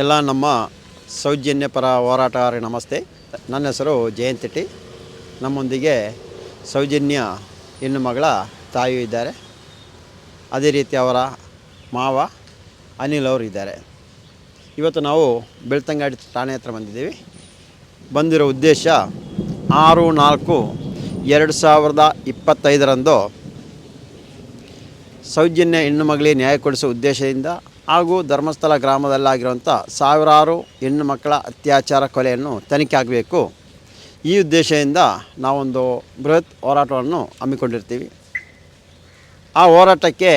ಎಲ್ಲ ನಮ್ಮ ಸೌಜನ್ಯ ಪರ ಹೋರಾಟಗಾರ ನಮಸ್ತೆ. ನನ್ನ ಹೆಸರು ಜಯಂತಿಟ್ಟಿ ನಮ್ಮೊಂದಿಗೆ ಸೌಜನ್ಯ ಹೆಣ್ಣು ಮಗಳ ತಾಯಿಯೂ ಇದ್ದಾರೆ. ಅದೇ ರೀತಿ ಅವರ ಮಾವ ಅನಿಲ್ ಅವರು ಇದ್ದಾರೆ. ಇವತ್ತು ನಾವು ಬೆಳ್ತಂಗಾಡಿ ಠಾಣೆ ಹತ್ರ ಬಂದಿದ್ದೀವಿ. ಬಂದಿರೋ ಉದ್ದೇಶ ಆರು ನಾಲ್ಕು ಎರಡು ಸಾವಿರದ ಇಪ್ಪತ್ತೈದರಂದು ಸೌಜನ್ಯ ಹೆಣ್ಣು ಮಗಳಿಗೆ ನ್ಯಾಯ ಕೊಡಿಸೋ ಉದ್ದೇಶದಿಂದ ಹಾಗೂ ಧರ್ಮಸ್ಥಳ ಗ್ರಾಮದಲ್ಲಾಗಿರುವಂಥ ಸಾವಿರಾರು ಹೆಣ್ಣು ಮಕ್ಕಳ ಅತ್ಯಾಚಾರ ಕೊಲೆಯನ್ನು ತನಿಖೆ ಆಗಬೇಕು. ಈ ಉದ್ದೇಶದಿಂದ ನಾವೊಂದು ಬೃಹತ್ ಹೋರಾಟವನ್ನು ಹಮ್ಮಿಕೊಂಡಿರ್ತೀವಿ. ಆ ಹೋರಾಟಕ್ಕೆ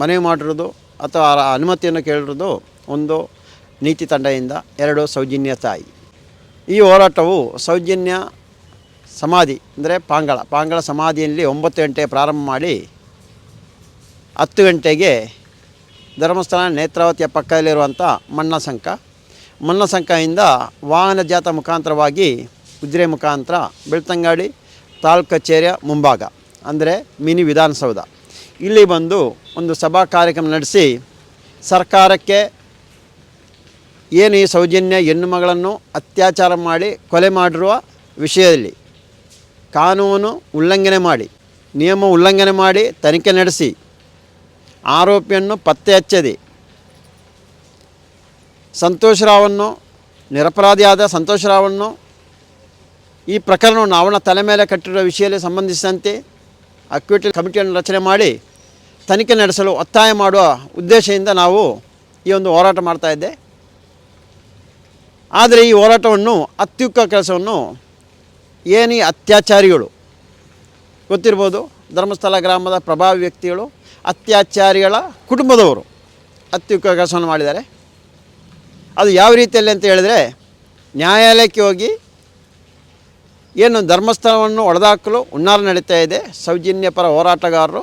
ಮನವಿ ಮಾಡಿರೋದು ಅಥವಾ ಅನುಮತಿಯನ್ನು ಕೇಳಿರೋದು ಒಂದು ನೀತಿ ತಂಡದಿಂದ, ಎರಡು ಸೌಜನ್ಯ ತಾಯಿ. ಈ ಹೋರಾಟವು ಸೌಜನ್ಯ ಸಮಾಧಿ ಅಂದರೆ ಪಾಂಗಳ. ಪಾಂಗಳ ಸಮಾಧಿಯಲ್ಲಿ ಒಂಬತ್ತು ಗಂಟೆ ಪ್ರಾರಂಭ ಮಾಡಿ ಹತ್ತು ಗಂಟೆಗೆ ಧರ್ಮಸ್ಥಳ ನೇತ್ರಾವತಿಯ ಪಕ್ಕದಲ್ಲಿರುವಂಥ ಮಣ್ಣಸಂಕ ಮಣ್ಣಸಂಕದಿಂದ ವಾಹನ ಜಾತ ಮುಖಾಂತರವಾಗಿ ಉಜ್ರೆ ಮುಖಾಂತರ ಬೆಳ್ತಂಗಾಡಿ ತಾಲೂಕು ಕಚೇರಿಯ ಮುಂಭಾಗ, ಅಂದರೆ ಮಿನಿ ವಿಧಾನಸೌಧ. ಇಲ್ಲಿ ಬಂದು ಒಂದು ಸಭಾ ಕಾರ್ಯಕ್ರಮ ನಡೆಸಿ ಸರ್ಕಾರಕ್ಕೆ ಏನು ಈ ಸೌಜನ್ಯ ಹೆಣ್ಣು ಮಗಳನ್ನು ಅತ್ಯಾಚಾರ ಮಾಡಿ ಕೊಲೆ ಮಾಡಿರುವ ವಿಷಯದಲ್ಲಿ ಕಾನೂನು ಉಲ್ಲಂಘನೆ ಮಾಡಿ, ನಿಯಮ ಉಲ್ಲಂಘನೆ ಮಾಡಿ ತನಿಖೆ ನಡೆಸಿ ಆರೋಪಿಯನ್ನು ಪತ್ತೆ ಹಚ್ಚದೆ. ಸಂತೋಷ್ ರಾವನ್ನು ನಿರಪರಾಧಿಯಾದ ಸಂತೋಷ್ ರಾವನ್ನು ಈ ಪ್ರಕರಣವನ್ನು ಅವನ ತಲೆ ಮೇಲೆ ಕಟ್ಟಿರುವ ವಿಷಯಕ್ಕೆ ಸಂಬಂಧಿಸಿದಂತೆ ಅಕ್ವಿಟಿ ಕಮಿಟಿಯನ್ನು ರಚನೆ ಮಾಡಿ ತನಿಖೆ ನಡೆಸಲು ಒತ್ತಾಯ ಮಾಡುವ ಉದ್ದೇಶದಿಂದ ನಾವು ಈ ಒಂದು ಹೋರಾಟ ಮಾಡ್ತಾ ಇದ್ದೆ. ಆದರೆ ಈ ಹೋರಾಟವನ್ನು ಅತ್ಯುಕ್ಕ ಕೆಲಸವನ್ನು ಏನೀ ಅತ್ಯಾಚಾರಿಗಳು, ಗೊತ್ತಿರ್ಬೋದು, ಧರ್ಮಸ್ಥಳ ಗ್ರಾಮದ ಪ್ರಭಾವಿ ವ್ಯಕ್ತಿಗಳು ಅತ್ಯಾಚಾರಿಗಳ ಕುಟುಂಬದವರು ಅತ್ಯುಕ್ಕ ಕೆಲಸವನ್ನು ಮಾಡಿದ್ದಾರೆ. ಅದು ಯಾವ ರೀತಿಯಲ್ಲಿ ಅಂತ ಹೇಳಿದರೆ ನ್ಯಾಯಾಲಯಕ್ಕೆ ಹೋಗಿ ಏನು ಧರ್ಮಸ್ಥಳವನ್ನು ಒಡೆದಾಕಲು ಹುನ್ನಾರ ನಡೀತಾ ಇದೆ. ಸೌಜನ್ಯ ಪರ ಹೋರಾಟಗಾರರು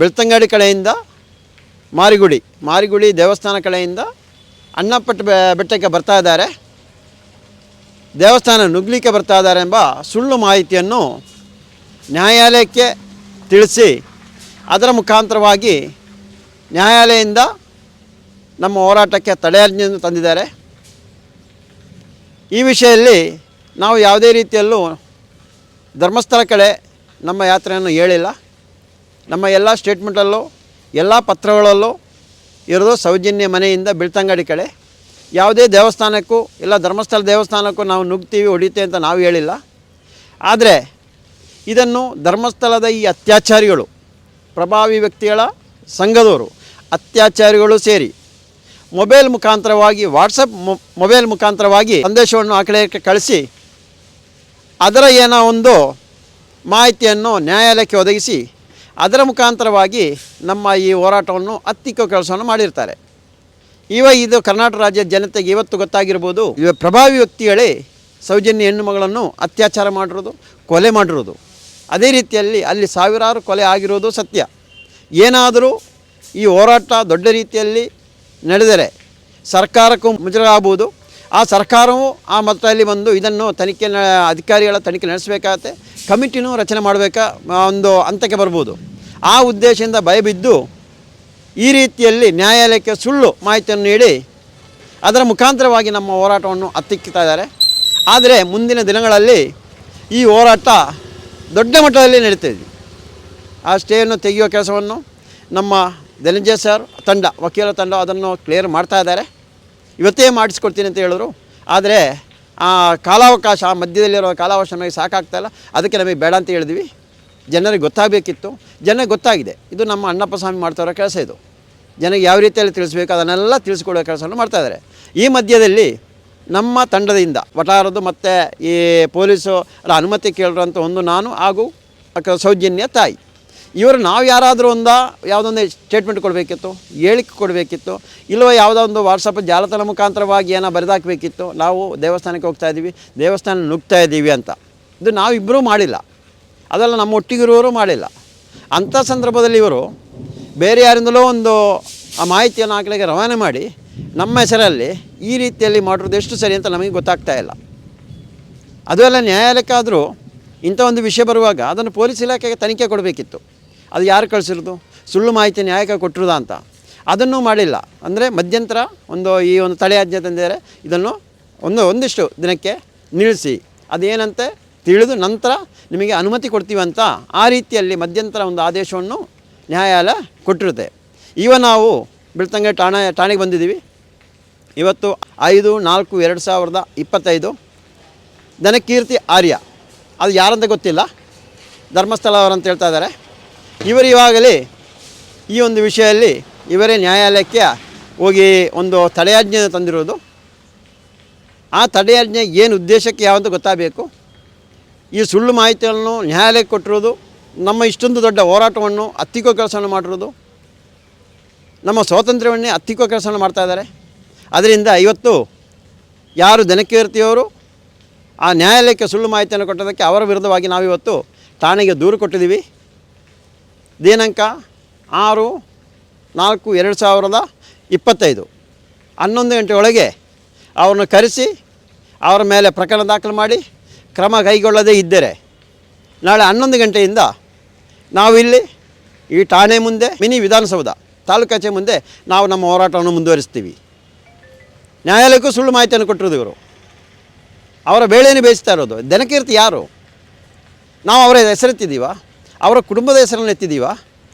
ಬೆಳ್ತಂಗಡಿ ಕಡೆಯಿಂದ ಮಾರಿಗುಡಿ ಮಾರಿಗುಡಿ ದೇವಸ್ಥಾನ ಕಡೆಯಿಂದ ಅಣ್ಣಪಟ್ಟ ಬೆಟ್ಟಕ್ಕೆ ಬರ್ತಾ ಇದ್ದಾರೆ. ದೇವಸ್ಥಾನ ನುಗ್ಲಿಕ್ಕೆ ಬರ್ತಾ ಇದ್ದಾರೆ ಎಂಬ ಸುಳ್ಳು ಮಾಹಿತಿಯನ್ನು ನ್ಯಾಯಾಲಯಕ್ಕೆ ತಿಳಿಸಿ ಅದರ ಮುಖಾಂತರವಾಗಿ ನ್ಯಾಯಾಲಯದಿಂದ ನಮ್ಮ ಹೋರಾಟಕ್ಕೆ ತಡೆಯಾಜ್ಞೆಯನ್ನು ತಂದಿದ್ದಾರೆ. ಈ ವಿಷಯದಲ್ಲಿ ನಾವು ಯಾವುದೇ ರೀತಿಯಲ್ಲೂ ಧರ್ಮಸ್ಥಳ ಕಡೆ ನಮ್ಮ ಯಾತ್ರೆಯನ್ನು ಹೇಳಿಲ್ಲ. ನಮ್ಮ ಎಲ್ಲ ಸ್ಟೇಟ್ಮೆಂಟಲ್ಲೂ, ಎಲ್ಲ ಪತ್ರಗಳಲ್ಲೂ ಇರೋದು ಸೌಜನ್ಯ ಮನೆಯಿಂದ ಬೆಳ್ತಂಗಡಿ ಕಡೆ. ಯಾವುದೇ ದೇವಸ್ಥಾನಕ್ಕೂ ಇಲ್ಲ, ಧರ್ಮಸ್ಥಳ ದೇವಸ್ಥಾನಕ್ಕೂ ನಾವು ನುಗ್ತೀವಿ, ಹೊಡಿತೀವಿ ಅಂತ ನಾವು ಹೇಳಿಲ್ಲ. ಆದರೆ ಇದನ್ನು ಧರ್ಮಸ್ಥಳದ ಈ ಅತ್ಯಾಚಾರಿಗಳು ಪ್ರಭಾವಿ ವ್ಯಕ್ತಿಗಳ ಸಂಘದವರು, ಅತ್ಯಾಚಾರಿಗಳು ಸೇರಿ ಮೊಬೈಲ್ ಮುಖಾಂತರವಾಗಿ, ವಾಟ್ಸಪ್ ಮೊಬೈಲ್ ಮುಖಾಂತರವಾಗಿ ಸಂದೇಶವನ್ನು ಆ ಕಡೆಗೆ ಕಳಿಸಿ, ಅದರ ಏನೋ ಒಂದು ಮಾಹಿತಿಯನ್ನು ನ್ಯಾಯಾಲಯಕ್ಕೆ ಒದಗಿಸಿ, ಅದರ ಮುಖಾಂತರವಾಗಿ ನಮ್ಮ ಈ ಹೋರಾಟವನ್ನು ಹತ್ತಿಕ್ಕೋ ಕೆಲಸವನ್ನು ಮಾಡಿರ್ತಾರೆ. ಇವ ಇದು ಕರ್ನಾಟಕ ರಾಜ್ಯದ ಜನತೆಗೆ ಇವತ್ತು ಗೊತ್ತಾಗಿರ್ಬೋದು, ಇವ ಪ್ರಭಾವಿ ವ್ಯಕ್ತಿಗಳೇ ಸೌಜನ್ಯ ಹೆಣ್ಣು ಮಗಳನ್ನು ಅತ್ಯಾಚಾರ ಮಾಡಿರೋದು, ಕೊಲೆ ಮಾಡಿರೋದು. ಅದೇ ರೀತಿಯಲ್ಲಿ ಅಲ್ಲಿ ಸಾವಿರಾರು ಕೊಲೆ ಆಗಿರೋದು ಸತ್ಯ. ಏನಾದರೂ ಈ ಹೋರಾಟ ದೊಡ್ಡ ರೀತಿಯಲ್ಲಿ ನಡೆದರೆ ಸರ್ಕಾರಕ್ಕೂ ಮುಜುಗರ ಆಗ್ಬೋದು ಆ ಸರ್ಕಾರವು ಆ ಮಟ್ಟದಲ್ಲಿ ಬಂದು ಇದನ್ನು ತನಿಖೆ ಅಧಿಕಾರಿಗಳ ತನಿಖೆ ನಡೆಸಬೇಕಾಗತ್ತೆ. ಕಮಿಟಿನೂ ರಚನೆ ಮಾಡಬೇಕಾ ಒಂದು ಹಂತಕ್ಕೆ ಬರ್ಬೋದು. ಆ ಉದ್ದೇಶದಿಂದ ಭಯಬಿದ್ದು ಈ ರೀತಿಯಲ್ಲಿ ನ್ಯಾಯಾಲಯಕ್ಕೆ ಸುಳ್ಳು ಮಾಹಿತಿಯನ್ನು ನೀಡಿ ಅದರ ಮುಖಾಂತರವಾಗಿ ನಮ್ಮ ಹೋರಾಟವನ್ನು ಹತ್ತಿಕ್ಕಿತಾ ಇದ್ದಾರೆ. ಆದರೆ ಮುಂದಿನ ದಿನಗಳಲ್ಲಿ ಈ ಹೋರಾಟ ದೊಡ್ಡ ಮಟ್ಟದಲ್ಲಿ ನಡೀತಾ ಇದೆ. ಆ ಸ್ಟೇಯನ್ನು ತೆಗೆಯುವ ಕೆಲಸವನ್ನು ನಮ್ಮ ಧನಂಜಯ ಸರ್, ತಂಡ ವಕೀಲ ತಂಡ ಅದನ್ನು ಕ್ಲಿಯರ್ ಮಾಡ್ತಾ ಇದ್ದಾರೆ. ಇವತ್ತೇ ಮಾಡಿಸ್ಕೊಡ್ತೀನಿ ಅಂತ ಹೇಳಿದ್ರು. ಆದರೆ ಆ ಕಾಲಾವಕಾಶ, ಆ ಮಧ್ಯದಲ್ಲಿರೋ ಕಾಲಾವಕಾಶ ನಮಗೆ ಸಾಕಾಗ್ತಾಯಿಲ್ಲ ಅದಕ್ಕೆ ನಮಗೆ ಬೇಡ ಅಂತ ಹೇಳಿದ್ವಿ. ಜನರಿಗೆ ಗೊತ್ತಾಗಬೇಕಿತ್ತು. ಜನರಿಗೆ ಗೊತ್ತಾಗಿದೆ. ಇದು ನಮ್ಮ ಅಣ್ಣಪ್ಪ ಸ್ವಾಮಿ ಮಾಡ್ತಾ ಕೆಲಸ ಇದು. ಜನರಿಗೆ ಯಾವ ರೀತಿಯಲ್ಲಿ ತಿಳಿಸ್ಬೇಕು ಅದನ್ನೆಲ್ಲ ತಿಳಿಸ್ಕೊಡೋ ಕೆಲಸವನ್ನು ಮಾಡ್ತಾಯಿದ್ದಾರೆ ಈ ಮಧ್ಯದಲ್ಲಿ ನಮ್ಮ ತಂಡದಿಂದ ವಟಾರದ್ದು ಮತ್ತು ಈ ಪೊಲೀಸು ಅಲ್ಲ ಅನುಮತಿ ಕೇಳಿರೋಂಥ ಒಂದು ನಾನು ಹಾಗೂ ಸೌಜನ್ಯ ತಾಯಿ. ಇವರು ನಾವು ಯಾರಾದರೂ ಒಂದು ಯಾವುದೊಂದು ಸ್ಟೇಟ್ಮೆಂಟ್ ಕೊಡಬೇಕಿತ್ತು, ಹೇಳಿಕೆ ಕೊಡಬೇಕಿತ್ತು ಇಲ್ಲವೋ ಯಾವುದೋ ಒಂದು ವಾಟ್ಸಪ್ ಜಾಲತಾಣ ಮುಖಾಂತರವಾಗಿ ಏನೋ ಬರೆದಾಕಬೇಕಿತ್ತು, ನಾವು ದೇವಸ್ಥಾನಕ್ಕೆ ಹೋಗ್ತಾ ಇದ್ದೀವಿ ದೇವಸ್ಥಾನ ನುಗ್ತಾ ಇದ್ದೀವಿ ಅಂತ. ಇದು ನಾವಿಬ್ಬರೂ ಮಾಡಿಲ್ಲ. ಅದೆಲ್ಲ ನಮ್ಮ ಒಟ್ಟಿಗಿರುವವರು ಮಾಡಿಲ್ಲ. ಅಂಥ ಸಂದರ್ಭದಲ್ಲಿ ಇವರು ಬೇರೆ ಯಾರಿಂದಲೋ ಒಂದು ಆ ಮಾಹಿತಿಯನ್ನು ಆಕಡೆಗೆ ಕಡೆಗೆ ರವಾನೆ ಮಾಡಿ ನಮ್ಮ ಹೆಸರಲ್ಲಿ ಈ ರೀತಿಯಲ್ಲಿ ಮಾಡಿರೋದು ಎಷ್ಟು ಸರಿ ಅಂತ ನಮಗೆ ಗೊತ್ತಾಗ್ತಾ ಇಲ್ಲ. ಅದು ಅಲ್ಲ ನ್ಯಾಯಾಲಯಕ್ಕಾದರೂ ಇಂಥ ಒಂದು ವಿಷಯ ಬರುವಾಗ ಅದನ್ನು ಪೊಲೀಸ್ ಇಲಾಖೆಗೆ ತನಿಖೆ ಕೊಡಬೇಕಿತ್ತು. ಅದು ಯಾರು ಕಳಿಸಿರೋದು? ಸುಳ್ಳು ಮಾಹಿತಿ ನ್ಯಾಯಕ್ಕೆ ಕೊಟ್ಟಿರೋದಾ ಅಂತ. ಅದನ್ನು ಮಾಡಿಲ್ಲ. ಅಂದರೆ ಮಧ್ಯಂತರ ಒಂದು ಈ ಒಂದು ತಡೆಯಾಜ್ಞೆ ತಂದಿದ್ದಾರೆ. ಇದನ್ನು ಒಂದು ಒಂದಿಷ್ಟು ದಿನಕ್ಕೆ ನಿಲ್ಲಿಸಿ. ಅದೇನಂತೆ? ತಿಳಿದು ನಂತರ ನಿಮಗೆ ಅನುಮತಿ ಕೊಡ್ತೀವಿ ಅಂತ ಆ ರೀತಿಯಲ್ಲಿ ಮಧ್ಯಂತರ ಒಂದು ಆದೇಶವನ್ನು ನ್ಯಾಯಾಲಯ ಕೊಟ್ಟಿರುತ್ತೆ. ಈಗ ನಾವು ಬೆಳ್ತಂಗೆ ಠಾಣೆ, ಠಾಣೆಗೆ ಬಂದಿದ್ದೀವಿ. ಇವತ್ತು ಐದು, ನಾಲ್ಕು, ಎರಡು ಸಾವಿರದ ಇಪ್ಪತ್ತೈದು ಧನಕೀರ್ತಿ ಆರ್ಯ. ಅದು ಯಾರಂತ ಗೊತ್ತಿಲ್ಲ. ಧರ್ಮಸ್ಥಳ ಅವರಂತ ಹೇಳ್ತಾ ಇದ್ದಾರೆ. ಇವರು ಇವಾಗಲೇ ಈ ಒಂದು ವಿಷಯದಲ್ಲಿ ಇವರೇ ನ್ಯಾಯಾಲಯಕ್ಕೆ ಹೋಗಿ ಒಂದು ತಡೆಯಾಜ್ಞೆ ತಂದಿರೋದು. ಆ ತಡೆಯಾಜ್ಞೆ ಏನು ಉದ್ದೇಶಕ್ಕೆ ಯಾವಂತ ಗೊತ್ತಾಗಬೇಕು? ಈ ಸುಳ್ಳು ಮಾಹಿತಿಗಳನ್ನು ನ್ಯಾಯಾಲಯಕ್ಕೆ ಕೊಟ್ಟಿರೋದು, ನಮ್ಮ ಇಷ್ಟೊಂದು ದೊಡ್ಡ ಹೋರಾಟವನ್ನು ಹತ್ತಿಕ್ಕೋ ಕೆಲಸವನ್ನು ಮಾಡಿರೋದು ನಮ್ಮ ಸ್ವಾತಂತ್ರ್ಯವನ್ನೇ ಹತ್ತಿಕ್ಕೋ ಕೆಲಸವನ್ನು ಮಾಡ್ತಾ ಇದ್ದಾರೆ. ಅದರಿಂದ ಇವತ್ತು ಯಾರು ದನಕೀರ್ತಿಯವರು ಆ ನ್ಯಾಯಾಲಯಕ್ಕೆ ಸುಳ್ಳು ಮಾಹಿತಿಯನ್ನು ಕೊಟ್ಟದಕ್ಕೆ ಅವರ ವಿರುದ್ಧವಾಗಿ ನಾವಿವತ್ತು ಠಾಣೆಗೆ ದೂರು ಕೊಟ್ಟಿದ್ದೀವಿ. ದಿನಾಂಕ ಆರು ನಾಲ್ಕು ಎರಡು ಸಾವಿರದ ಇಪ್ಪತ್ತೈದು. ಹನ್ನೊಂದು ಗಂಟೆ ಒಳಗೆ ಅವ್ರನ್ನ ಕರೆಸಿ ಅವರ ಮೇಲೆ ಪ್ರಕರಣ ದಾಖಲು ಮಾಡಿ ಕ್ರಮ ಕೈಗೊಳ್ಳದೇ ಇದ್ದರೆ ನಾಳೆ ಹನ್ನೊಂದು ಗಂಟೆಯಿಂದ ನಾವಿಲ್ಲಿ ಈ ಠಾಣೆ ಮುಂದೆ ಮಿನಿ ವಿಧಾನಸೌಧ ತಾಲೂಕು ಕಚೇರಿ ಮುಂದೆ ನಾವು ನಮ್ಮ ಹೋರಾಟವನ್ನು ಮುಂದುವರಿಸ್ತೀವಿ. ನ್ಯಾಯಾಲಯಕ್ಕೂ ಸುಳ್ಳು ಮಾಹಿತಿಯನ್ನು ಕೊಟ್ಟಿರೋದು ಇವರು. ಅವರ ಬೇಳೆಯನ್ನು ಬೇಯಿಸ್ತಾ ಇರೋದು. ದನಕೀರ್ತಿ ಯಾರು? ನಾವು ಅವರ ಹೆಸರೆತ್ತಿದ್ದೀವ ಅವರ ಕುಟುಂಬದ ಹೆಸರನ್ನು ಎತ್ತಿದ್ದೀವ?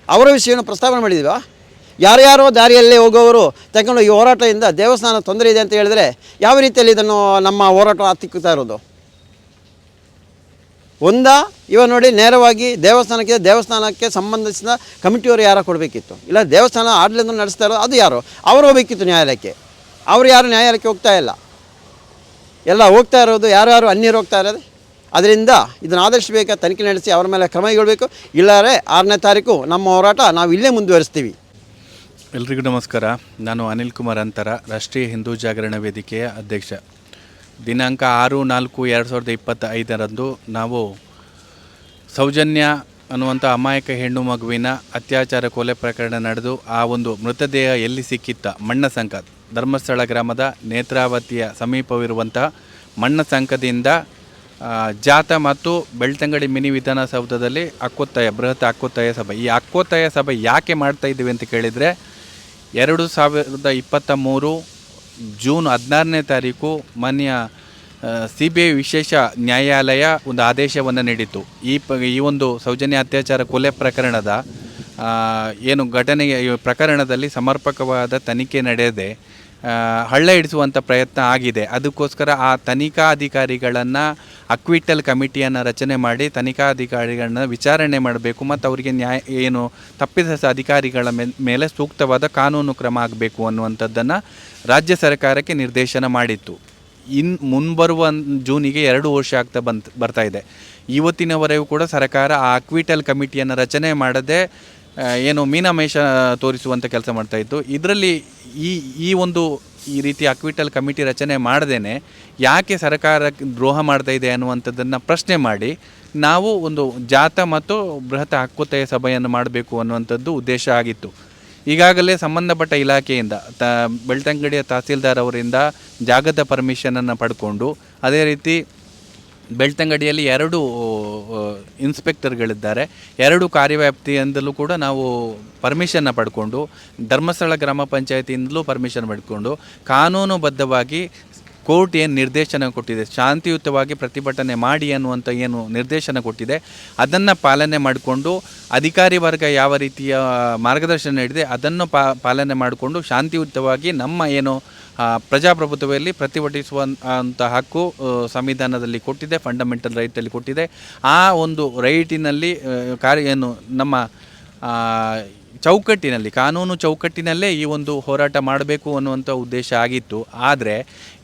ಅವರ ವಿಷಯವನ್ನು ಪ್ರಸ್ತಾವನೆ ಮಾಡಿದ್ದೀವ? ಯಾರ್ಯಾರೋ ದಾರಿಯಲ್ಲೇ ಹೋಗೋವರು ತಗೊಂಡು ಈ ಹೋರಾಟದಿಂದ ದೇವಸ್ಥಾನ ತೊಂದರೆ ಇದೆ ಅಂತ ಹೇಳಿದ್ರೆ ಯಾವ ರೀತಿಯಲ್ಲಿ ಇದನ್ನು ನಮ್ಮ ಹೋರಾಟ ಹತ್ತಿಕ್ಕುತ್ತಾ ಇರೋದು? ಒಂದ, ಇವ ನೋಡಿ ನೇರವಾಗಿ ದೇವಸ್ಥಾನಕ್ಕೆ ದೇವಸ್ಥಾನಕ್ಕೆ ಸಂಬಂಧಿಸಿದ ಕಮಿಟಿಯವರು ಯಾರೋ ಕೊಡಬೇಕಿತ್ತು? ಇಲ್ಲ ದೇವಸ್ಥಾನ ಆಡಳಿತ ನಡೆಸ್ತಾ ಇರೋದು ಅದು ಯಾರು? ಅವರು ಹೋಗಬೇಕಿತ್ತು ನ್ಯಾಯಾಲಯಕ್ಕೆ. ಅವರು ಯಾರು ನ್ಯಾಯಾಲಯಕ್ಕೆ ಹೋಗ್ತಾ ಇಲ್ಲ? ಎಲ್ಲ ಹೋಗ್ತಾ ಇರೋದು ಯಾರ್ಯಾರು ಅನ್ಯರು ಹೋಗ್ತಾ ಇರೋದು? ಅದರಿಂದ ಇದನ್ನು ಆದಷ್ಟು ಬೇಗ ತನಿಖೆ ನಡೆಸಿ ಅವರ ಮೇಲೆ ಕ್ರಮ ಕೈಗೊಳ್ಳಬೇಕು ಇಲ್ಲಾರೆ ಆರನೇ ತಾರೀಕು ನಮ್ಮ ಹೋರಾಟ ನಾವು ಇಲ್ಲೇ ಮುಂದುವರಿಸ್ತೀವಿ. ಎಲ್ರಿಗೂ ನಮಸ್ಕಾರ. ನಾನು ಅನಿಲ್ ಕುಮಾರ್ ಅಂತರ, ರಾಷ್ಟ್ರೀಯ ಹಿಂದೂ ಜಾಗರಣ ವೇದಿಕೆಯ ಅಧ್ಯಕ್ಷ. ದಿನಾಂಕ ಆರು ನಾಲ್ಕು ಎರಡು ಸಾವಿರದ ಇಪ್ಪತ್ತೈದರಂದು ನಾವು ಸೌಜನ್ಯ ಅನ್ನುವಂಥ ಅಮಾಯಕ ಹೆಣ್ಣು ಮಗುವಿನ ಅತ್ಯಾಚಾರ ಕೊಲೆ ಪ್ರಕರಣ ನಡೆದು ಆ ಒಂದು ಮೃತದೇಹ ಎಲ್ಲಿ ಸಿಕ್ಕಿತ್ತ? ಮಣ್ಣಸಂಕ ಧರ್ಮಸ್ಥಳ ಗ್ರಾಮದ ನೇತ್ರಾವತಿಯ ಸಮೀಪವಿರುವಂಥ ಮಣ್ಣ ಸಂಕದಿಂದ ಜಾತ ಮತ್ತು ಬೆಳ್ತಂಗಡಿ ಮಿನಿ ವಿಧಾನಸೌಧದಲ್ಲಿ ಅಕ್ಕೊತ್ತಾಯ, ಬೃಹತ್ ಅಕ್ಕೊತ್ತಾಯ ಸಭೆ. ಈ ಅಕ್ಕೊತ್ತಾಯ ಸಭೆ ಯಾಕೆ ಮಾಡ್ತಾ ಇದ್ದೀವಿ ಅಂತ ಕೇಳಿದರೆ, ಎರಡು ಸಾವಿರದ ಇಪ್ಪತ್ತ ಮೂರು ಜೂನ್ ಹದಿನಾರನೇ ತಾರೀಕು ಮಾನ್ಯ ಸಿ ಬಿ ಐ ವಿಶೇಷ ನ್ಯಾಯಾಲಯ ಒಂದು ಆದೇಶವನ್ನು ನೀಡಿತ್ತು. ಈ ಪ, ಈ ಒಂದು ಸೌಜನ್ಯ ಅತ್ಯಾಚಾರ ಕೊಲೆ ಪ್ರಕರಣದ ಏನು ಘಟನೆಗೆ ಪ್ರಕರಣದಲ್ಲಿ ಸಮರ್ಪಕವಾದ ತನಿಖೆ ನಡೆಯದೆ ಹಳ್ಳ ಹಿಡಿಸುವಂಥ ಪ್ರಯತ್ನ ಆಗಿದೆ. ಅದಕ್ಕೋಸ್ಕರ ಆ ತನಿಖಾ ಅಧಿಕಾರಿಗಳನ್ನು ಅಕ್ವಿಟಲ್ ಕಮಿಟಿಯನ್ನು ರಚನೆ ಮಾಡಿ ತನಿಖಾ ಅಧಿಕಾರಿಗಳನ್ನ ವಿಚಾರಣೆ ಮಾಡಬೇಕು ಮತ್ತು ಅವರಿಗೆ ನ್ಯಾಯ, ಏನು ತಪ್ಪಿದ ಅಧಿಕಾರಿಗಳ ಮೇಲೆ ಸೂಕ್ತವಾದ ಕಾನೂನು ಕ್ರಮ ಆಗಬೇಕು ಅನ್ನುವಂಥದ್ದನ್ನು ರಾಜ್ಯ ಸರ್ಕಾರಕ್ಕೆ ನಿರ್ದೇಶನ ಮಾಡಿತ್ತು. ಇನ್ ಮುಂಬರುವ ಜೂನಿಗೆ ಎರಡು ವರ್ಷ ಆಗ್ತಾ ಬಂತ್, ಬರ್ತಾ ಇದೆ. ಇವತ್ತಿನವರೆಗೂ ಕೂಡ ಸರ್ಕಾರ ಆ ಅಕ್ವಿಟಲ್ ಕಮಿಟಿಯನ್ನು ರಚನೆ ಮಾಡದೆ ಏನು ಮೀನಾಮೇಷ ತೋರಿಸುವಂಥ ಕೆಲಸ ಮಾಡ್ತಾ ಇತ್ತು. ಇದರಲ್ಲಿ ಈ ಈ ಒಂದು ಈ ರೀತಿ ಅಕ್ವಿಟಲ್ ಕಮಿಟಿ ರಚನೆ ಮಾಡದೇನೆ, ಯಾಕೆ ಸರ್ಕಾರ ದ್ರೋಹ ಮಾಡ್ತಾ ಇದೆ ಅನ್ನುವಂಥದ್ದನ್ನು ಪ್ರಶ್ನೆ ಮಾಡಿ, ನಾವು ಒಂದು ಜಾತ ಮತ್ತು ಬೃಹತ್ ಹಕ್ಕುತ್ತಯ ಸಭೆಯನ್ನು ಮಾಡಬೇಕು ಅನ್ನುವಂಥದ್ದು ಉದ್ದೇಶ ಆಗಿತ್ತು. ಈಗಾಗಲೇ ಸಂಬಂಧಪಟ್ಟ ಇಲಾಖೆಯಿಂದ, ತ, ಬೆಳ್ತಂಗಡಿಯ ತಹಸೀಲ್ದಾರ್ ಅವರಿಂದ ಜಾಗದ ಪರ್ಮಿಷನನ್ನು ಪಡ್ಕೊಂಡು, ಅದೇ ರೀತಿ ಬೆಳ್ತಂಗಡಿಯಲ್ಲಿ ಎರಡು ಇನ್ಸ್ಪೆಕ್ಟರ್ಗಳಿದ್ದಾರೆ. ಎರಡು ಕಾರ್ಯವ್ಯಾಪ್ತಿಯಿಂದಲೂ ಕೂಡ ನಾವು ಪರ್ಮಿಷನ್ನ ಪಡ್ಕೊಂಡು, ಧರ್ಮಸ್ಥಳ ಗ್ರಾಮ ಪಂಚಾಯತಿಯಿಂದಲೂ ಪರ್ಮಿಷನ್ ಪಡ್ಕೊಂಡು, ಕಾನೂನುಬದ್ಧವಾಗಿ ಕೋರ್ಟ್ ಏನು ನಿರ್ದೇಶನ ಕೊಟ್ಟಿದೆ, ಶಾಂತಿಯುತವಾಗಿ ಪ್ರತಿಭಟನೆ ಮಾಡಿ ಅನ್ನುವಂಥ ಏನು ನಿರ್ದೇಶನ ಕೊಟ್ಟಿದೆ, ಅದನ್ನು ಪಾಲನೆ ಮಾಡಿಕೊಂಡು, ಅಧಿಕಾರಿ ವರ್ಗ ಯಾವ ರೀತಿಯ ಮಾರ್ಗದರ್ಶನ ನೀಡಿದೆ, ಅದನ್ನು ಪಾಲನೆ ಮಾಡಿಕೊಂಡು, ಶಾಂತಿಯುತವಾಗಿ ನಮ್ಮ ಏನು ಪ್ರಜಾಪ್ರಭುತ್ವದಲ್ಲಿ ಪ್ರತಿಭಟಿಸುವ ಹಕ್ಕು ಸಂವಿಧಾನದಲ್ಲಿ ಕೊಟ್ಟಿದೆ ಫಂಡಮೆಂಟಲ್ ರೈಟಲ್ಲಿ ಕೊಟ್ಟಿದೆ. ಆ ಒಂದು ರೈಟಿನಲ್ಲಿ ಕಾರ್ಯ, ಏನು, ನಮ್ಮ ಚೌಕಟ್ಟಿನಲ್ಲಿ, ಕಾನೂನು ಚೌಕಟ್ಟಿನಲ್ಲೇ ಈ ಒಂದು ಹೋರಾಟ ಮಾಡಬೇಕು ಅನ್ನುವಂಥ ಉದ್ದೇಶ ಆಗಿತ್ತು. ಆದರೆ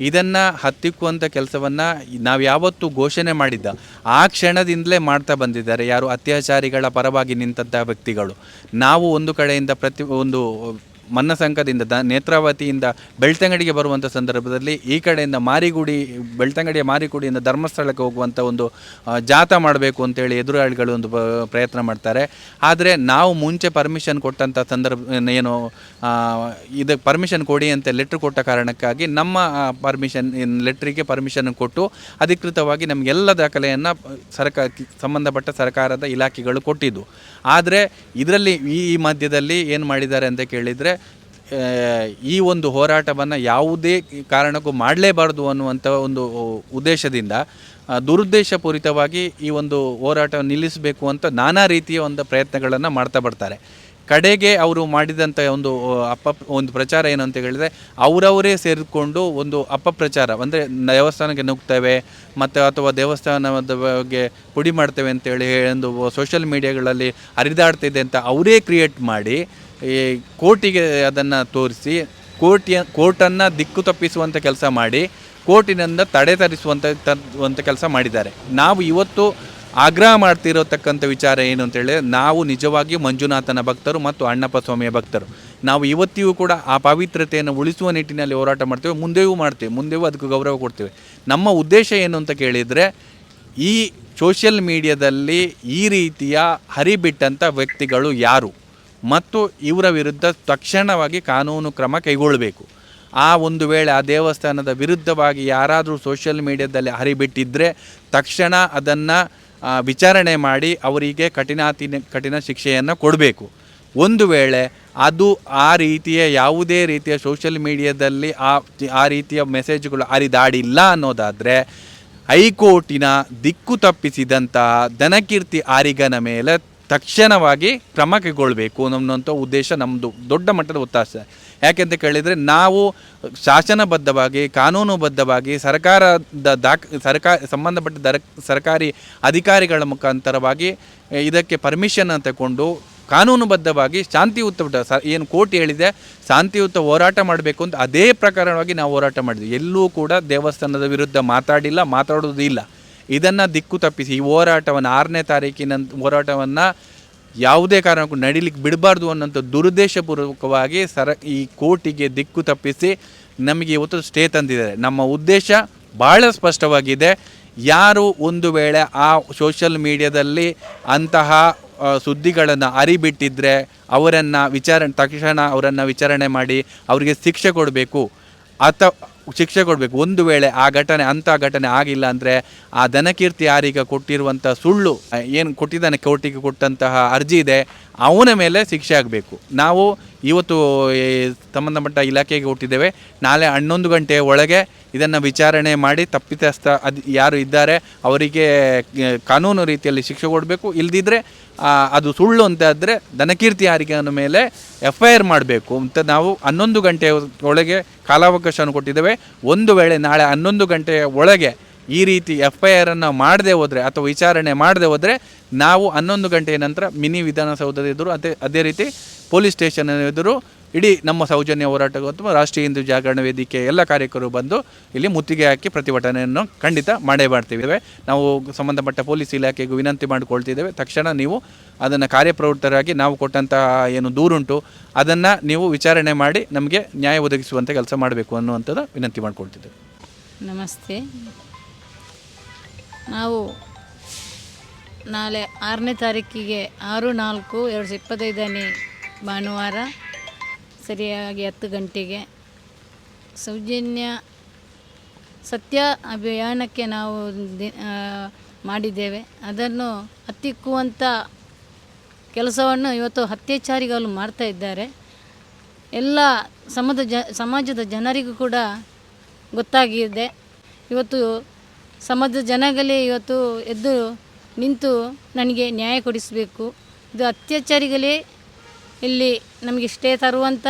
ಇದನ್ನು ಹತ್ತಿಕ್ಕುವಂಥ ಕೆಲಸವನ್ನು ನಾವು ಯಾವತ್ತೂ ಘೋಷಣೆ ಮಾಡಿದ್ದ ಆ ಕ್ಷಣದಿಂದಲೇ ಮಾಡ್ತಾ ಬಂದಿದ್ದಾರೆ ಯಾರು ಅತ್ಯಾಚಾರಿಗಳ ಪರವಾಗಿ ನಿಂತಹ ವ್ಯಕ್ತಿಗಳು. ನಾವು ಒಂದು ಕಡೆಯಿಂದ ಪ್ರತಿ, ಒಂದು ಮನ್ನಸಂಕದಿಂದ ದ ನೇತ್ರಾವತಿಯಿಂದ ಬೆಳ್ತಂಗಡಿಗೆ ಬರುವಂಥ ಸಂದರ್ಭದಲ್ಲಿ ಈ ಕಡೆಯಿಂದ ಮಾರಿಗುಡಿ, ಬೆಳ್ತಂಗಡಿಯ ಮಾರಿಗುಡಿಯಿಂದ ಧರ್ಮಸ್ಥಳಕ್ಕೆ ಹೋಗುವಂಥ ಒಂದು ಜಾಥಾ ಮಾಡಬೇಕು ಅಂತೇಳಿ ಎದುರಾಳಿಗಳು ಒಂದು ಪ್ರಯತ್ನ ಮಾಡ್ತಾರೆ. ಆದರೆ ನಾವು ಮುಂಚೆ ಪರ್ಮಿಷನ್ ಕೊಟ್ಟಂಥ ಸಂದರ್ಭ, ಏನು ಇದು ಪರ್ಮಿಷನ್ ಕೊಡಿ ಅಂತ ಲೆಟ್ರ್ ಕೊಟ್ಟ ಕಾರಣಕ್ಕಾಗಿ ನಮ್ಮ ಪರ್ಮಿಷನ್ ಲೆಟ್ರಿಗೆ ಪರ್ಮಿಷನ್ ಕೊಟ್ಟು ಅಧಿಕೃತವಾಗಿ ನಮಗೆಲ್ಲ ದಾಖಲೆಯನ್ನು ಸರ್ಕಾರ ಸಂಬಂಧಪಟ್ಟ ಸರ್ಕಾರದ ಇಲಾಖೆಗಳು ಕೊಟ್ಟಿದ್ದು. ಆದರೆ ಇದರಲ್ಲಿ ಈ ಮಧ್ಯದಲ್ಲಿ ಏನು ಮಾಡಿದ್ದಾರೆ ಅಂತ ಕೇಳಿದರೆ ಈ ಒಂದು ಹೋರಾಟವನ್ನು ಯಾವುದೇ ಕಾರಣಕ್ಕೂ ಮಾಡಲೇಬಾರ್ದು ಅನ್ನುವಂಥ ಒಂದು ಉದ್ದೇಶದಿಂದ ದುರುದ್ದೇಶಪೂರಿತವಾಗಿ ಈ ಒಂದು ಹೋರಾಟ ನಿಲ್ಲಿಸಬೇಕು ಅಂತ ನಾನಾ ರೀತಿಯ ಒಂದು ಪ್ರಯತ್ನಗಳನ್ನು ಮಾಡ್ತಾ ಬರ್ತಾರೆ. ಕಡೆಗೆ ಅವರು ಮಾಡಿದಂಥ ಒಂದು ಅಪ್ಪ, ಒಂದು ಪ್ರಚಾರ ಏನು ಅಂತ ಹೇಳಿದರೆ, ಅವರವರೇ ಸೇರಿಕೊಂಡು ಒಂದು ಅಪಪ್ರಚಾರ, ಅಂದರೆ ದೇವಸ್ಥಾನಕ್ಕೆ ನುಗ್ತೇವೆ ಮತ್ತು ಅಥವಾ ದೇವಸ್ಥಾನದ ಬಗ್ಗೆ ಪುಡಿ ಮಾಡ್ತೇವೆ ಅಂತೇಳಿ ಒಂದು ಸೋಷಿಯಲ್ ಮೀಡಿಯಾಗಳಲ್ಲಿ ಹರಿದಾಡ್ತಿದೆ ಅಂತ ಅವರೇ ಕ್ರಿಯೇಟ್ ಮಾಡಿ ಈ ಕೋರ್ಟಿಗೆ ಅದನ್ನು ತೋರಿಸಿ, ಕೋರ್ಟಿಯ, ಕೋರ್ಟನ್ನು ದಿಕ್ಕು ತಪ್ಪಿಸುವಂಥ ಕೆಲಸ ಮಾಡಿ, ಕೋರ್ಟಿನಿಂದ ತಡೆ ತರಿಸುವಂಥ, ತರುವಂಥ ಕೆಲಸ ಮಾಡಿದ್ದಾರೆ. ನಾವು ಇವತ್ತು ಆಗ್ರಹ ಮಾಡ್ತಿರತಕ್ಕಂಥ ವಿಚಾರ ಏನು ಅಂತೇಳಿ ನಾವು ನಿಜವಾಗಿಯೂ ಮಂಜುನಾಥನ ಭಕ್ತರು ಮತ್ತು ಅಣ್ಣಪ್ಪ ಸ್ವಾಮಿಯ ಭಕ್ತರು. ನಾವು ಇವತ್ತಿಗೂ ಕೂಡ ಆ ಪವಿತ್ರತೆಯನ್ನು ಉಳಿಸುವ ನಿಟ್ಟಿನಲ್ಲಿ ಹೋರಾಟ ಮಾಡ್ತೇವೆ, ಮುಂದೆಯೂ ಮಾಡ್ತೇವೆ, ಮುಂದೆಯೂ ಅದಕ್ಕೆ ಗೌರವ ಕೊಡ್ತೇವೆ. ನಮ್ಮ ಉದ್ದೇಶ ಏನು ಅಂತ ಕೇಳಿದರೆ, ಈ ಸೋಷಿಯಲ್ ಮೀಡಿಯಾದಲ್ಲಿ ಈ ರೀತಿಯ ಹರಿಬಿಟ್ಟಂಥ ವ್ಯಕ್ತಿಗಳು ಯಾರು? ಮತ್ತು ಇವರ ವಿರುದ್ಧ ತಕ್ಷಣವಾಗಿ ಕಾನೂನು ಕ್ರಮ ಕೈಗೊಳ್ಳಬೇಕು. ಆ ಒಂದು ವೇಳೆ ಆ ದೇವಸ್ಥಾನದ ವಿರುದ್ಧವಾಗಿ ಯಾರಾದರೂ ಸೋಷಿಯಲ್ ಮೀಡಿಯಾದಲ್ಲಿ ಹರಿಬಿಟ್ಟಿದ್ದರೆ ತಕ್ಷಣ ಅದನ್ನು ವಿಚಾರಣೆ ಮಾಡಿ ಅವರಿಗೆ ಕಠಿಣಾತಿ ಕಠಿಣ ಶಿಕ್ಷೆಯನ್ನು ಕೊಡಬೇಕು. ಒಂದು ವೇಳೆ ಅದು ಆ ರೀತಿಯ ಯಾವುದೇ ರೀತಿಯ ಸೋಷಿಯಲ್ ಮೀಡಿಯಾದಲ್ಲಿ ಆ ಆ ರೀತಿಯ ಮೆಸೇಜ್ಗಳು ಹರಿದಾಡಿಲ್ಲ ಅನ್ನೋದಾದರೆ ಹೈಕೋರ್ಟಿನ ದಿಕ್ಕು ತಪ್ಪಿಸಿದಂತಹ ದನಕೀರ್ತಿ ಆರಿಗನ ಮೇಲೆ ತಕ್ಷಣವಾಗಿ ಕ್ರಮ ಕೈಗೊಳ್ಳಬೇಕು ಅನ್ನೋಂಥ ಉದ್ದೇಶ ನಮ್ಮದು ದೊಡ್ಡ ಮಟ್ಟದ ಒತ್ತಾಸೆ. ಯಾಕೆಂತ ಕೇಳಿದರೆ ನಾವು ಶಾಸನಬದ್ಧವಾಗಿ, ಕಾನೂನುಬದ್ಧವಾಗಿ ಸರ್ಕಾರದ ದಾಖ ಸರ್ಕಾರ ಸಂಬಂಧಪಟ್ಟ ದರ, ಸರ್ಕಾರಿ ಅಧಿಕಾರಿಗಳ ಮುಖಾಂತರವಾಗಿ ಇದಕ್ಕೆ ಪರ್ಮಿಷನ್ ತಗೊಂಡು ಕಾನೂನುಬದ್ಧವಾಗಿ ಶಾಂತಿಯುತ ಸ, ಏನು ಕೋರ್ಟ್ ಹೇಳಿದೆ, ಶಾಂತಿಯುತ ಹೋರಾಟ ಮಾಡಬೇಕು ಅಂತ ಅದೇ ಪ್ರಕಾರವಾಗಿ ನಾವು ಹೋರಾಟ ಮಾಡಿದ್ವಿ. ಎಲ್ಲೂ ಕೂಡ ದೇವಸ್ಥಾನದ ವಿರುದ್ಧ ಮಾತಾಡಿಲ್ಲ ಮಾತಾಡೋದು ಇಲ್ಲ ಇದನ್ನು ದಿಕ್ಕು ತಪ್ಪಿಸಿ. ಈ ಹೋರಾಟವನ್ನು ಆರನೇ ತಾರೀಕಿನ ಹೋರಾಟವನ್ನು ಯಾವುದೇ ಕಾರಣಕ್ಕೂ ನಡೀಲಿಕ್ಕೆ ಬಿಡಬಾರ್ದು ಅನ್ನೋಂಥ ದುರುದ್ದೇಶಪೂರ್ವಕವಾಗಿ ಸರ ಈ ಕೋರ್ಟಿಗೆ ದಿಕ್ಕು ತಪ್ಪಿಸಿ ನಮಗೆ ಇವತ್ತು ಸ್ಟೇ ತಂದಿದ್ದಾರೆ. ನಮ್ಮ ಉದ್ದೇಶ ಭಾಳ ಸ್ಪಷ್ಟವಾಗಿದೆ. ಯಾರು ಒಂದು ವೇಳೆ ಆ ಸೋಷಲ್ ಮೀಡಿಯಾದಲ್ಲಿ ಅಂತಹ ಸುದ್ದಿಗಳನ್ನು ಅರಿಬಿಟ್ಟಿದ್ರೆ ಅವರನ್ನು ವಿಚಾರಣೆ, ತಕ್ಷಣ ಅವರನ್ನು ವಿಚಾರಣೆ ಮಾಡಿ ಅವರಿಗೆ ಶಿಕ್ಷೆ ಕೊಡಬೇಕು. ಅಥವಾ ಶಿಕ್ಷೆ ಕೊಡಬೇಕು. ಒಂದು ವೇಳೆ ಆ ಘಟನೆ ಅಂಥ ಘಟನೆ ಆಗಿಲ್ಲ ಅಂದರೆ ಆ ದನಕೀರ್ತಿ ಯಾರೀಗ ಕೊಟ್ಟಿರುವಂಥ ಸುಳ್ಳು ಏನು ಕೊಟ್ಟಿದ್ದಾನೆ ಕೋರ್ಟಿಗೆ ಕೊಟ್ಟಂತಹ ಅರ್ಜಿ ಇದೆ ಅವನ ಮೇಲೆ ಶಿಕ್ಷೆ ಆಗಬೇಕು. ನಾವು ಇವತ್ತು ಸಂಬಂಧಪಟ್ಟ ಇಲಾಖೆಗೆ ಕೊಟ್ಟಿದ್ದೇವೆ. ನಾಳೆ ಹನ್ನೊಂದು ಗಂಟೆಯ ಒಳಗೆ ಇದನ್ನು ವಿಚಾರಣೆ ಮಾಡಿ ತಪ್ಪಿತಸ್ಥ ಅದು ಯಾರು ಇದ್ದಾರೆ ಅವರಿಗೆ ಕಾನೂನು ರೀತಿಯಲ್ಲಿ ಶಿಕ್ಷೆ ಕೊಡಬೇಕು. ಇಲ್ದಿದ್ರೆ ಆ, ಅದು ಸುಳ್ಳು ಅಂತ ಆದರೆ ದನಕೀರ್ತಿ ಹಾರಿಕೆಯನ್ನು ಮೇಲೆ ಎಫ್ ಐ ಆರ್ ಮಾಡಬೇಕು ಅಂತ ನಾವು ಹನ್ನೊಂದು ಗಂಟೆಯ ಒಳಗೆ ಕಾಲಾವಕಾಶವನ್ನು ಕೊಟ್ಟಿದ್ದೇವೆ. ಒಂದು ವೇಳೆ ನಾಳೆ ಹನ್ನೊಂದು ಗಂಟೆಯ ಒಳಗೆ ಈ ರೀತಿ ಎಫ್ ಐ ಆರನ್ನು ಮಾಡದೆ ಹೋದರೆ ಅಥವಾ ವಿಚಾರಣೆ ಮಾಡದೆ ಹೋದರೆ ನಾವು ಹನ್ನೊಂದು ಗಂಟೆಯ ನಂತರ ಮಿನಿ ವಿಧಾನಸೌಧದ ಎದುರು ಅದೇ ಅದೇ ರೀತಿ ಪೊಲೀಸ್ ಸ್ಟೇಷನ್ ಎದುರು ಇಡೀ ನಮ್ಮ ಸೌಜನ್ಯ ಹೋರಾಟ ಅಥವಾ ರಾಷ್ಟ್ರೀಯ ಹಿಂದೂ ಜಾಗರಣ ವೇದಿಕೆ ಎಲ್ಲ ಕಾರ್ಯಕರ್ತರು ಬಂದು ಇಲ್ಲಿ ಮುತ್ತಿಗೆ ಹಾಕಿ ಪ್ರತಿಭಟನೆಯನ್ನು ಖಂಡಿತ ಮಾಡೇ ಮಾಡ್ತಿದ್ದೇವೆ. ನಾವು ಸಂಬಂಧಪಟ್ಟ ಪೊಲೀಸ್ ಇಲಾಖೆಗೂ ವಿನಂತಿ ಮಾಡಿಕೊಳ್ತಿದ್ದೇವೆ. ತಕ್ಷಣ ನೀವು ಅದನ್ನು ಕಾರ್ಯಪ್ರವೃತ್ತರಾಗಿ ನಾವು ಕೊಟ್ಟಂತಹ ಏನು ದೂರುಂಟು, ಅದನ್ನು ನೀವು ವಿಚಾರಣೆ ಮಾಡಿ ನಮಗೆ ನ್ಯಾಯ ಒದಗಿಸುವಂಥ ಕೆಲಸ ಮಾಡಬೇಕು ಅನ್ನುವಂಥದ್ದು ವಿನಂತಿ ಮಾಡಿಕೊಳ್ತಿದ್ದೇವೆ. ನಮಸ್ತೆ. ನಾವು ನಾಳೆ ಆರನೇ ತಾರೀಕಿಗೆ ಆರು ನಾಲ್ಕು ಎರಡು ಸಾವಿರದ ಇಪ್ಪತ್ತೈದನೇ ಭಾನುವಾರ ಸರಿಯಾಗಿ ಹತ್ತು ಗಂಟೆಗೆ. ಸೌಜನ್ಯ ಸತ್ಯ ಅಭಿಯಾನಕ್ಕೆ ನಾವು ದಿ ಮಾಡಿದ್ದೇವೆ. ಅದನ್ನು ಹತ್ತಿಕ್ಕುವಂಥ ಕೆಲಸವನ್ನು ಇವತ್ತು ಅತ್ಯಾಚಾರಿಗಳು ಮಾಡ್ತಾ ಇದ್ದಾರೆ. ಎಲ್ಲ ಸಮದ ಜ, ಸಮಾಜದ ಜನರಿಗೂ ಕೂಡ ಗೊತ್ತಾಗಿದೆ. ಇವತ್ತು ಸಮಾಜದ ಜನಗಳೇ ಇವತ್ತು ಎದ್ದು ನಿಂತು ನನಗೆ ನ್ಯಾಯ ಕೊಡಿಸಬೇಕು. ಇದು ಅತ್ಯಾಚಾರಿಗಳೇ ಇಲ್ಲಿ ನಮಗೆ ಸ್ಟೇ ತರುವಂಥ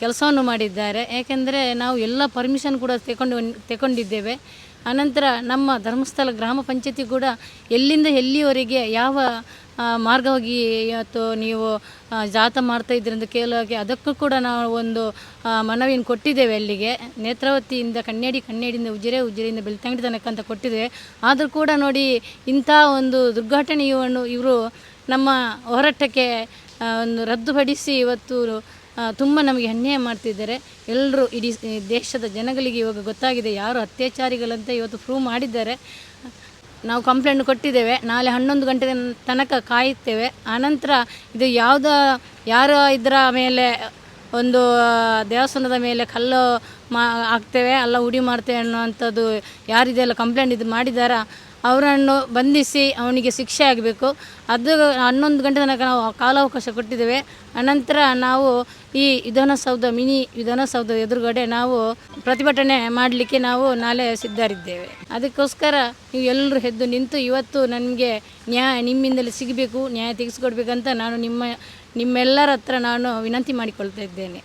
ಕೆಲಸವನ್ನು ಮಾಡಿದ್ದಾರೆ. ಏಕೆಂದರೆ ನಾವು ಎಲ್ಲ ಪರ್ಮಿಷನ್ ಕೂಡ ತೆಕೊಂಡು ತಗೊಂಡಿದ್ದೇವೆ ಅನಂತರ ನಮ್ಮ ಧರ್ಮಸ್ಥಳ ಗ್ರಾಮ ಪಂಚಾಯತಿ ಕೂಡ ಎಲ್ಲಿಂದ ಎಲ್ಲಿಯವರೆಗೆ ಯಾವ ಮಾರ್ಗವಾಗಿ ಇವತ್ತು ನೀವು ಜಾತ ಮಾಡ್ತಾ ಅಂತ ಕೇಳುವಾಗೆ ಅದಕ್ಕೂ ಕೂಡ ನಾವು ಒಂದು ಮನವಿಯನ್ನು ಕೊಟ್ಟಿದ್ದೇವೆ ಅಲ್ಲಿಗೆ. ನೇತ್ರಾವತಿಯಿಂದ ಕಣ್ಣೇಡಿ ಕಣ್ಣೇಡಿಯಿಂದ ಉಜಿರೆ, ಉಜಿರೆಯಿಂದ ಬೆಳ್ತಂಗಡಿ ತನಕ ಅಂತ ಕೊಟ್ಟಿದ್ದೇವೆ. ಆದರೂ ಕೂಡ ನೋಡಿ ಇಂಥ ಒಂದು ದುರ್ಘಟನೆಯನ್ನು ಇವರು ನಮ್ಮ ಹೋರಾಟಕ್ಕೆ ಒಂದು ರದ್ದುಪಡಿಸಿ ಇವತ್ತು ತುಂಬ ನಮಗೆ ಅನ್ಯಾಯ ಮಾಡ್ತಿದ್ದಾರೆ. ಎಲ್ಲರೂ ಇಡೀ ದೇಶದ ಜನಗಳಿಗೆ ಇವಾಗ ಗೊತ್ತಾಗಿದೆ ಯಾರು ಅತ್ಯಾಚಾರಿಗಳಂತ ಇವತ್ತು ಪ್ರೂವ್ ಮಾಡಿದ್ದಾರೆ. ನಾವು ಕಂಪ್ಲೇಂಟ್ ಕೊಟ್ಟಿದ್ದೇವೆ. ನಾಳೆ ಹನ್ನೊಂದು ಗಂಟೆ ತನಕ ಕಾಯುತ್ತೇವೆ. ಆನಂತರ ಇದು ಯಾವುದ, ಯಾರು ಇದರ ಮೇಲೆ ಒಂದು ದೇವಸ್ಥಾನದ ಮೇಲೆ ಕಲ್ಲು ಮಾ, ಹಾಕ್ತೇವೆ, ಅಲ್ಲ ಉಡಿ ಮಾಡ್ತೇವೆ ಅನ್ನುವಂಥದ್ದು ಯಾರಿದೆಲ್ಲ ಕಂಪ್ಲೇಂಟ್ ಇದು ಮಾಡಿದಾರ, ಅವರನ್ನು ಬಂಧಿಸಿ ಅವನಿಗೆ ಶಿಕ್ಷೆ ಆಗಬೇಕು. ಅದು ಹನ್ನೊಂದು ಗಂಟೆ ತನಕ ನಾವು ಕಾಲಾವಕಾಶ ಕೊಟ್ಟಿದ್ದೇವೆ. ಅನಂತರ ನಾವು ಈ ವಿಧಾನಸೌಧ, ಮಿನಿ ವಿಧಾನಸೌಧ ಎದುರುಗಡೆ ನಾವು ಪ್ರತಿಭಟನೆ ಮಾಡಲಿಕ್ಕೆ ನಾವು ನಾಳೆ ಸಿದ್ಧರಿದ್ದೇವೆ. ಅದಕ್ಕೋಸ್ಕರ ನೀವು ಎಲ್ಲರೂ ಎದ್ದು ನಿಂತು ಇವತ್ತು ನನಗೆ ನ್ಯಾಯ, ನಿಮ್ಮಿಂದಲೇ ಸಿಗಬೇಕು, ನ್ಯಾಯ ತೆಗೆಸಿಕೊಡ್ಬೇಕಂತ ನಾನು ನಿಮ್ಮ ನಿಮ್ಮೆಲ್ಲರ ಹತ್ರ ನಾನು ವಿನಂತಿ ಮಾಡಿಕೊಳ್ತಾ ಇದ್ದೇನೆ.